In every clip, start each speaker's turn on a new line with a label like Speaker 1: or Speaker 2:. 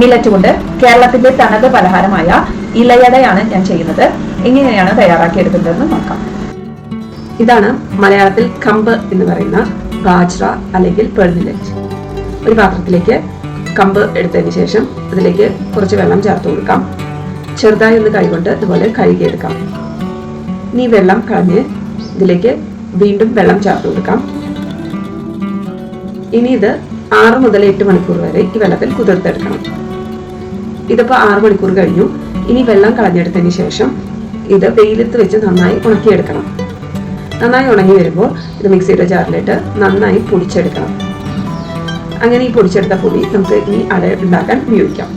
Speaker 1: Millet കൊണ്ട് കേരളത്തിന്റെ തനത് പലഹാരമായ ഇലയടയാണ് ഞാൻ ചെയ്യുന്നത്. എങ്ങനെയാണ് തയ്യാറാക്കിയെടുക്കുന്നതെന്ന് നോക്കാം.
Speaker 2: ഇതാണ് മലയാളത്തിൽ കമ്പ് എന്ന് പറയുന്ന ബാജ്ര അല്ലെങ്കിൽ പേൾ മില്ലറ്റ് ഒരു പാത്രത്തിലേക്ക് കമ്പ് എടുത്തതിന് ശേഷം അതിലേക്ക് കുറച്ച് വെള്ളം ചേർത്ത് കൊടുക്കാം. ചെറുതായി ഒന്ന് കൈകൊണ്ട് ഇതുപോലെ കഴുകിയെടുക്കാം ഇനി വെള്ളം കളഞ്ഞ് ഇതിലേക്ക് വീണ്ടും വെള്ളം ചേർത്ത് കൊടുക്കാം. ഇനി ഇത് ആറ് മുതൽ എട്ട് മണിക്കൂർ വരെ ഈ വെള്ളത്തിൽ കുതിർത്തെടുക്കണം. ഇതിപ്പോൾ ആറ് മണിക്കൂർ കഴിഞ്ഞു. ഇനി വെള്ളം കളഞ്ഞെടുത്തതിന് ശേഷം ഇത് വെയിലത്ത് വെച്ച് നന്നായി ഉണക്കിയെടുക്കണം. നന്നായി ഉണങ്ങി വരുമ്പോൾ ഇത് മിക്സിയുടെ ജാറിലിട്ട് നന്നായി പൊടിച്ചെടുക്കണം. അങ്ങനെ ഈ പൊടിച്ചെടുത്ത പൊടി നമുക്ക് ഇനി അട ഉണ്ടാക്കാൻ ഉപയോഗിക്കാം.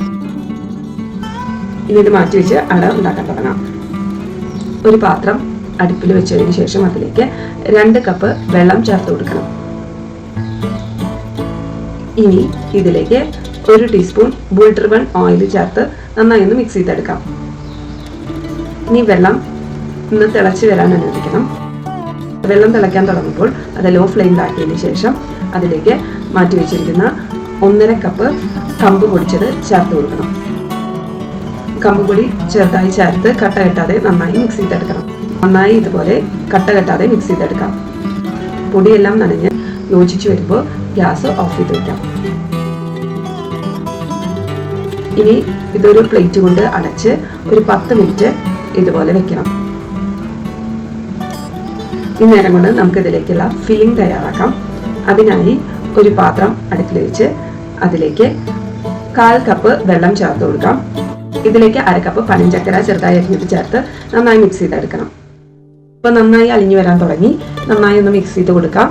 Speaker 2: ഇനി ഇത് മാറ്റി വെച്ച് അട ഉണ്ടാക്കാൻ തുടങ്ങാം. ഒരു പാത്രം അടുപ്പിൽ വെച്ചതിന് ശേഷം അതിലേക്ക് രണ്ട് കപ്പ് വെള്ളം ചേർത്ത് കൊടുക്കണം. ഇനി ഇതിലേക്ക് ഒരു ടീസ്പൂൺ ബുൾട്ടർ വൺ ഓയിൽ ചേർത്ത് നന്നായി ഒന്ന് മിക്സ് ചെയ്തെടുക്കാം. ഇനി വെള്ളം ഒന്ന് തിളച്ച് വരാൻ അനുവദിക്കണം. വെള്ളം തിളയ്ക്കാൻ തുടങ്ങുമ്പോൾ അത് ലോ ഫ്ലെയിമിലാക്കിയതിന് ശേഷം അതിലേക്ക് മാറ്റി വെച്ചിരിക്കുന്ന ഒന്നര കപ്പ് കമ്പ് പൊടിച്ചത് ചേർത്ത് കൊടുക്കണം. കമ്പ് പൊടി ചെറുതായി ചേർത്ത് കട്ട കെട്ടാതെ നന്നായി മിക്സ് ചെയ്തെടുക്കണം. നന്നായി ഇതുപോലെ കട്ട കെട്ടാതെ മിക്സ് ചെയ്തെടുക്കാം. പൊടിയെല്ലാം നനഞ്ഞ് യോജിച്ച് വരുമ്പോൾ ഗ്യാസ് ഓഫ് ചെയ്ത് വയ്ക്കാം ഇനി ഇതൊരു പ്ലേറ്റ് കൊണ്ട് അടച്ച് ഒരു പത്ത് മിനിറ്റ് ഇതുപോലെ വെക്കണം. ഈ നേരം കൊണ്ട് നമുക്ക് ഇതിലേക്കുള്ള ഫില്ലിംഗ് തയ്യാറാക്കാം അതിനായി ഒരു പാത്രം അടുപ്പിൽ വെച്ച് അതിലേക്ക് കാൽ കപ്പ് വെള്ളം ചേർത്ത് കൊടുക്കാം. ഇതിലേക്ക് അര കപ്പ് പനഞ്ചക്കര ചെറുതായി അരിഞ്ഞിട്ട് ചേർത്ത് നന്നായി മിക്സ് ചെയ്തെടുക്കണം. ഇപ്പൊ നന്നായി അലിഞ്ഞു വരാൻ തുടങ്ങി. നന്നായി ഒന്ന് മിക്സ് ചെയ്ത് കൊടുക്കാം.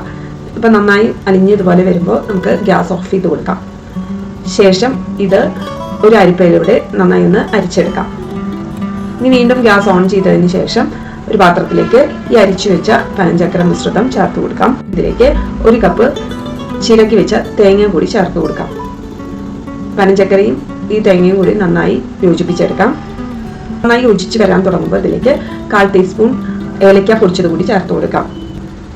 Speaker 2: ഇപ്പൊ നന്നായി അലിഞ്ഞ് ഇതുപോലെ വരുമ്പോൾ നമുക്ക് ഗ്യാസ് ഓഫ് ചെയ്ത് കൊടുക്കാം. ശേഷം ഇത് ഒരു അരിപ്പയിലൂടെ നന്നായി ഒന്ന് അരിച്ചെടുക്കാം. ഇനി വീണ്ടും ഗ്യാസ് ഓൺ ചെയ്തതിന് ശേഷം ഒരു പാത്രത്തിലേക്ക് ഈ അരിച്ചു വെച്ച പനഞ്ചക്കര മിശ്രിതം ചേർത്ത് കൊടുക്കാം. ഇതിലേക്ക് ഒരു കപ്പ് ചിരക്കി വെച്ച തേങ്ങ കൂടി ചേർത്ത് കൊടുക്കാം. പനഞ്ചക്കരയും ഈ തേങ്ങയും കൂടി നന്നായി യോജിപ്പിച്ചെടുക്കാം. നന്നായി യോജിച്ച് വരാൻ തുടങ്ങുമ്പോൾ ഇതിലേക്ക് കാൽ ടീസ്പൂൺ ഏലക്ക പൊടിച്ചത് കൂടി ചേർത്ത് കൊടുക്കാം.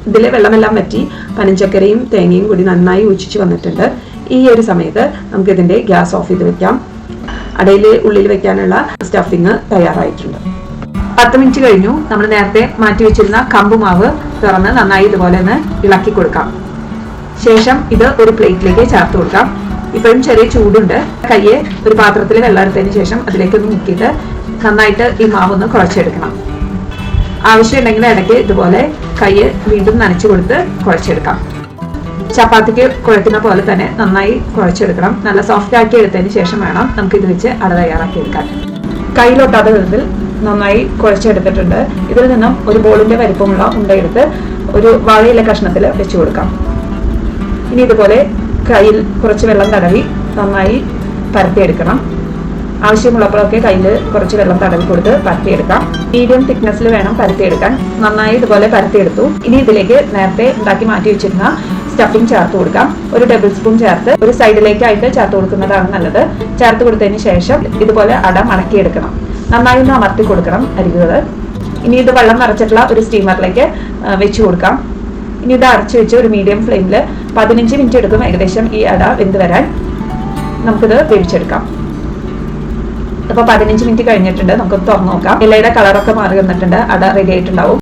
Speaker 2: ഇതിലെ വെള്ളമെല്ലാം വറ്റി പനഞ്ചക്കരയും തേങ്ങയും കൂടി നന്നായി യോജിച്ച് വന്നിട്ടുണ്ട്. ഈ ഒരു സമയത്ത് നമുക്ക് ഇതിന്റെ ഗ്യാസ് ഓഫ് ചെയ്ത് വെക്കാം. അടയിൽ ഉള്ളിൽ വെക്കാനുള്ള സ്റ്റഫിങ് തയ്യാറായിട്ടുണ്ട്.
Speaker 1: പത്ത് മിനിറ്റ് കഴിഞ്ഞു. നമ്മൾ നേരത്തെ മാറ്റി വെച്ചിരുന്ന കമ്പ് മാവ് തുറന്ന് നന്നായി ഇതുപോലെ ഒന്ന് ഇളക്കി കൊടുക്കാം. ശേഷം ഇത് ഒരു പ്ലേറ്റിലേക്ക് ചേർത്ത് കൊടുക്കാം. ഇപ്പോഴും ചെറിയ ചൂടുണ്ട്. കയ്യെ ഒരു പാത്രത്തിൽ വെള്ളം എടുത്തതിന് ശേഷം അതിലേക്ക് ഒന്ന് മുക്കിയിട്ട് നന്നായിട്ട് ഈ മാവ് ഒന്ന് കുഴച്ചെടുക്കണം. ആവശ്യമുണ്ടെങ്കിൽ ഇടയ്ക്ക് ഇതുപോലെ കയ്യെ വീണ്ടും നനച്ചു കൊടുത്ത് കുഴച്ചെടുക്കാം. ചപ്പാത്തിക്ക് കുഴക്കുന്ന പോലെ തന്നെ നന്നായി കുഴച്ചെടുക്കണം. നല്ല സോഫ്റ്റ് ആക്കി എടുത്തതിന് ശേഷം വേണം നമുക്ക് ഇത് വെച്ച് അട തയ്യാറാക്കി എടുക്കാൻ കയ്യിലൊട്ടാത്ത വിധത്തിൽ നന്നായി കുഴച്ചെടുത്തിട്ടുണ്ട്. ഇതിൽ നിന്നും ഒരു ബോളിന്റെ വലിപ്പമുള്ള ഉണ്ടയെടുത്ത് ഒരു വാഴയില കഷ്ണത്തിൽ വെച്ച് കൊടുക്കാം. ഇനി ഇതുപോലെ കയ്യിൽ കുറച്ച് വെള്ളം തടവി നന്നായി പരത്തിയെടുക്കണം. ആവശ്യമുള്ളപ്പോഴൊക്കെ കയ്യിൽ കുറച്ച് വെള്ളം തടവി കൊടുത്ത് പരത്തിയെടുക്കാം. മീഡിയം തിക്നെസ്സിൽ വേണം പരത്തിയെടുക്കാൻ. നന്നായി ഇതുപോലെ പരത്തിയെടുത്തു. ഇനി ഇതിലേക്ക് നേരത്തെ ഉണ്ടാക്കി മാറ്റി വെച്ചിരുന്ന സ്റ്റഫിംഗ് ചേർത്ത് കൊടുക്കാം. ഒരു ടേബിൾ സ്പൂൺ ചേർത്ത് ഒരു സൈഡിലേക്കായിട്ട് ചേർത്ത് കൊടുക്കുന്നതാണ് നല്ലത്. ചേർത്ത് കൊടുത്തതിന് ശേഷം ഇതുപോലെ അട മടക്കിയെടുക്കണം. നന്നായി ഒന്ന് അമർത്തി കൊടുക്കണം അരികുകൾ ഇനി ഇത് വെള്ളം നിറച്ചിട്ടുള്ള ഒരു സ്റ്റീമറിലേക്ക് വെച്ച് കൊടുക്കാം. ഇനി ഇത് അടച്ചു വെച്ച് ഒരു മീഡിയം ഫ്ലെയിമിൽ പതിനഞ്ച് മിനിറ്റ് എടുക്കും ഏകദേശം ഈ അട വെന്ത് വരാൻ. നമുക്കിത് വേവിച്ചെടുക്കാം. അപ്പൊ പതിനഞ്ച് മിനിറ്റ് കഴിഞ്ഞിട്ടുണ്ട്. നമുക്ക് തുറന്നു നോക്കാം. ഇലയുടെ കളറൊക്കെ മാറി വന്നിട്ടുണ്ട്. അട റെഡി ആയിട്ടുണ്ടാവും.